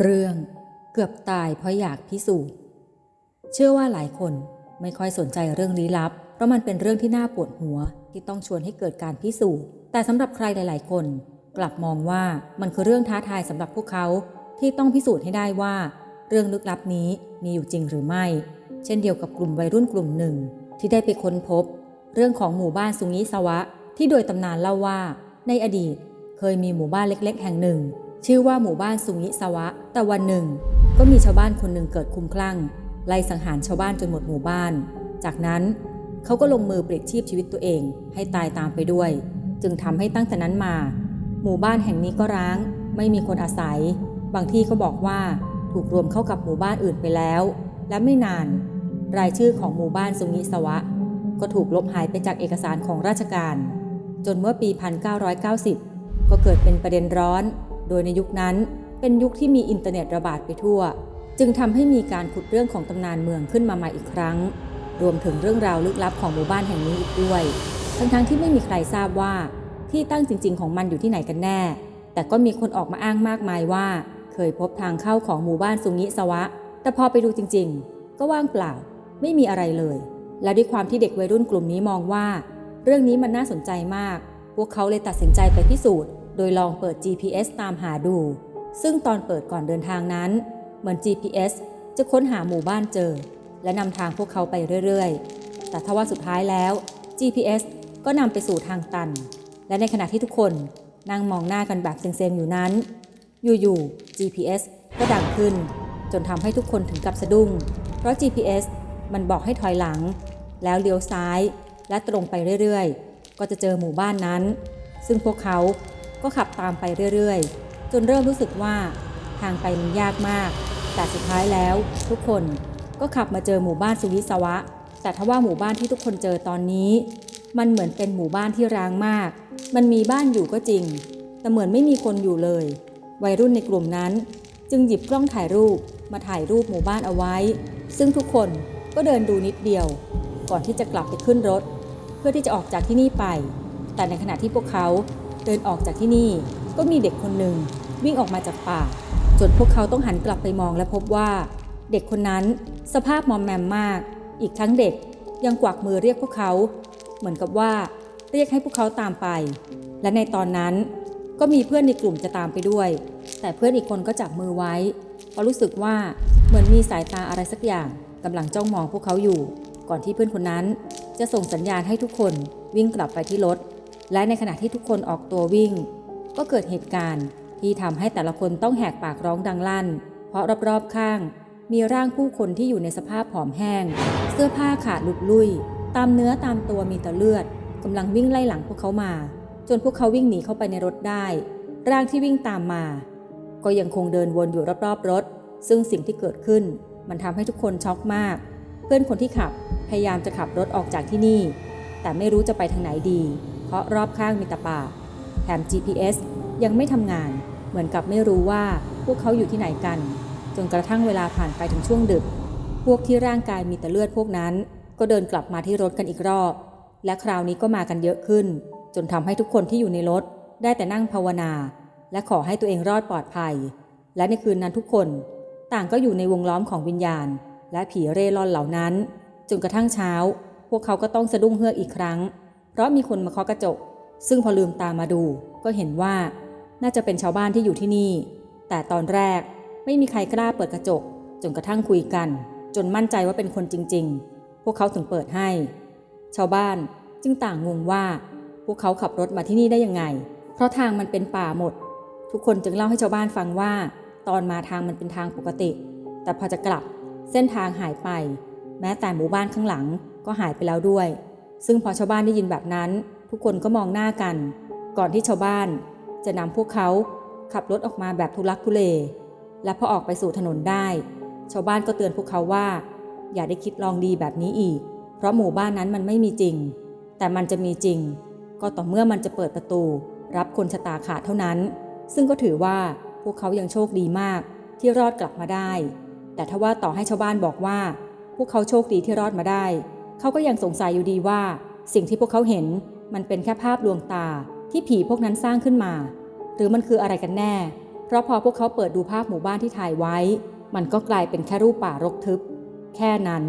เรื่องเกือบตายเพราะอยากพิสูจน์ เชื่อว่าหลายคนไม่ค่อยสนใจเรื่องลี้ลับ เพราะมันเป็นเรื่องที่น่าปวดหัวที่ต้องชวนให้เกิดการพิสูจน์ แต่สำหรับใครหลาย ๆ คน กลับมองว่ามันคือเรื่องท้าทายสำหรับพวกเขาที่ต้องพิสูจน์ให้ได้ว่า เรื่องลึกลับนี้มีอยู่จริงหรือไม่ เช่นเดียวกับกลุ่มวัยรุ่นกลุ่มหนึ่ง ที่ได้ไปค้นพบ เรื่องของหมู่บ้านซุงิสวะ ที่โดยตำนานเล่าว่า ในอดีตเคยมีหมู่บ้านเล็ก ๆ แห่งหนึ่ง ชื่อว่าหมู่บ้านซุงิสวะ แต่วันหนึ่ง ก็มีชาวบ้านคนหนึ่งเกิดคลุ้มคลั่ง ไล่สังหารชาวบ้านจนหมดหมู่บ้าน จากนั้นเขาก็ลงมือปลิดชีพชีวิตตัวเอง ให้ตายตามไปด้วย จึงทำให้ตั้งแต่นั้นมา หมู่บ้านแห่งนี้ก็ร้าง ไม่มีคนอาศัย บางที่ก็บอกว่าถูกรวมเข้ากับหมู่บ้านอื่นไปแล้ว และไม่นาน รายชื่อของหมู่บ้านซุงิสวะ ก็ถูกลบหายไปจากเอกสารของราชการ จนเมื่อปี 1990 ก็เกิดเป็นประเด็นร้อน โดยในยุคนั้นเป็นยุคที่มีอินเทอร์เน็ตระบาดไปทั่ว จึงทำให้มีการขุดเรื่องของตำนานเมืองขึ้นมาใหม่อีกครั้ง รวมถึงเรื่องราวลึกลับของหมู่บ้านแห่งนี้อีกด้วย ทั้งๆที่ไม่มีใครทราบว่าที่ตั้งจริง ๆ ของมันอยู่ที่ไหนกันแน่ แต่ก็มีคนออกมาอ้างมากมายว่า เคยพบทางเข้าของหมู่บ้านซุงิสวะ แต่พอไปดูจริง ๆ ก็ว่างเปล่า ไม่มีอะไรเลย และด้วยความที่เด็กวัยรุ่นกลุ่มนี้มองว่า เรื่องนี้มันน่าสนใจมาก พวกเขาเลยตัดสินใจไปพิสูจน์ โดยลองเปิด GPS ตามหาดู ซึ่งตอนเปิดก่อนเดินทางนั้น เหมือน GPS จะค้นหาหมู่บ้านเจอ และนำทางพวกเขาไปเรื่อยๆ แต่ทว่าสุดท้ายแล้ว GPS ก็นำไปสู่ทางตัน และในขณะที่ทุกคนนั่งมองหน้ากันแบบเซ็งๆอยู่นั้น อยู่ๆ GPS ก็ดังขึ้น จนทำให้ทุกคนถึงกับสะดุ้ง เพราะ GPS มันบอกให้ถอยหลัง แล้วเลี้ยวซ้าย และตรงไปเรื่อยๆ ก็จะเจอหมู่บ้านนั้น ซึ่งพวกเขา ก็ขับตามไปเรื่อยๆ จนเริ่มรู้สึกว่าทางไปมันยากมาก แต่สุดท้ายแล้วทุกคนก็ขับมาเจอหมู่บ้านสุวิศวะ แต่ทว่าหมู่บ้านที่ทุกคนเจอตอนนี้ มันเหมือนเป็นหมู่บ้านที่ร้างมาก มันมีบ้านอยู่ก็จริง แต่เหมือนไม่มีคนอยู่เลย วัยรุ่นในกลุ่มนั้น จึงหยิบกล้องถ่ายรูปมาถ่ายรูปหมู่บ้านเอาไว้ ซึ่งทุกคนก็เดินดูนิดเดียว ก่อนที่จะกลับไปขึ้นรถ เพื่อที่จะออกจากที่นี่ไป แต่ในขณะที่พวกเขา เดินออกจากที่นี่ ก็มีเด็กคนหนึ่งวิ่งออกมาจากป่า จนพวกเขาต้องหันกลับไปมองและพบว่า เด็กคนนั้นสภาพมอมแมมมาก อีกทั้งเด็กยังกวักมือเรียกพวกเขา เหมือนกับว่าเรียกให้พวกเขาตามไป และในตอนนั้นก็มีเพื่อนในกลุ่มจะตามไปด้วย แต่เพื่อนอีกคนก็จับมือไว้เพราะรู้สึกว่าเหมือนมีสายตาอะไรสักอย่างกำลังจ้องมองพวกเขาอยู่ ก่อนที่เพื่อนคนนั้นจะส่งสัญญาณให้ทุกคนวิ่งกลับไปที่รถ และในขณะที่ทุกคนออกตัววิ่ง ก็เกิดเหตุการณ์ที่ทำให้แต่ละคนต้องแหกปากร้องดังลั่น เพราะรอบๆข้าง มีร่างผู้คนที่อยู่ในสภาพผอมแห้ง เสื้อผ้าขาดหลุดลุ่ย ตามเนื้อตามตัวมีแต่เลือดกำลังวิ่งไล่หลังพวกเขามา จนพวกเขาวิ่งหนีเข้าไปในรถได้ ร่างที่วิ่งตามมา ก็ยังคงเดินวนอยู่รอบๆรถ ซึ่งสิ่งที่เกิดขึ้น มันทำให้ทุกคนช็อกมาก เพื่อนคนที่ขับพยายามจะขับรถออกจากที่นี่ แต่ไม่รู้จะไปทางไหนดี ราะรอบข้างมีแต่ป่าแถม GPS ยังไม่ทำงาน เหมือนกับไม่รู้ว่าพวกเขาอยู่ที่ไหนกัน จนกระทั่งเวลาผ่านไปถึงช่วงดึก พวกที่ร่างกายมีแต่เลือดพวกนั้น ก็เดินกลับมาที่รถกันอีกรอบ และคราวนี้ก็มากันเยอะขึ้น จนทำให้ทุกคนที่อยู่ในรถ ได้แต่นั่งภาวนา และขอให้ตัวเองรอดปลอดภัย และในคืนนั้นทุกคน ต่างก็อยู่ในวงล้อมของวิญญาณ และผีเร่ร่อนเหล่านั้น จนกระทั่งเช้า พวกเขาก็ต้องสะดุ้งเฮือกอีกครั้ง เพราะมีคนมาเคาะกระจก ซึ่งพอลืมตามาดูก็เห็นว่าน่าจะเป็นชาวบ้านที่อยู่ที่นี่ แต่ตอนแรกไม่มีใครกล้าเปิดกระจก จนกระทั่งคุยกัน จนมั่นใจว่าเป็นคนจริง ๆ พวกเขาถึงเปิดให้ ชาวบ้านจึงต่างงงว่า พวกเขาขับรถมาที่นี่ได้ยังไง เพราะทางมันเป็นป่าหมด ทุกคนจึงเล่าให้ชาวบ้านฟังว่า ตอนมาทางมันเป็นทางปกติ แต่พอจะกลับเส้นทางหายไป แม้แต่หมู่บ้านข้างหลังก็หายไปแล้วด้วย ซึ่งพอชาวบ้านได้ยินแบบนั้น ทุกคนก็มองหน้ากัน ก่อนที่ชาวบ้านจะนำพวกเขาขับรถออกมาแบบทุลักทุเล และพอออกไปสู่ถนนได้ ชาวบ้านก็เตือนพวกเขาว่า อย่าได้คิดลองดีแบบนี้อีก เพราะหมู่บ้านนั้นมันไม่มีจริง แต่มันจะมีจริง ก็ต่อเมื่อมันจะเปิดประตู รับคนชะตาขาดเท่านั้น ซึ่งก็ถือว่าพวกเขายังโชคดีมากที่รอดกลับมาได้ แต่ถ้าว่าต่อให้ชาวบ้านบอกว่า พวกเขาโชคดีที่รอดมาได้ เขาก็ยังสงสัยอยู่ดีว่า สิ่งที่พวกเขาเห็นมันเป็นแค่ภาพลวงตาที่ผีพวกนั้นสร้างขึ้นมา หรือมันคืออะไรกันแน่ เพราะพอพวกเขาเปิดดูภาพหมู่บ้านที่ถ่ายไว้ มันก็กลายเป็นแค่รูปป่ารกทึบ แค่นั้น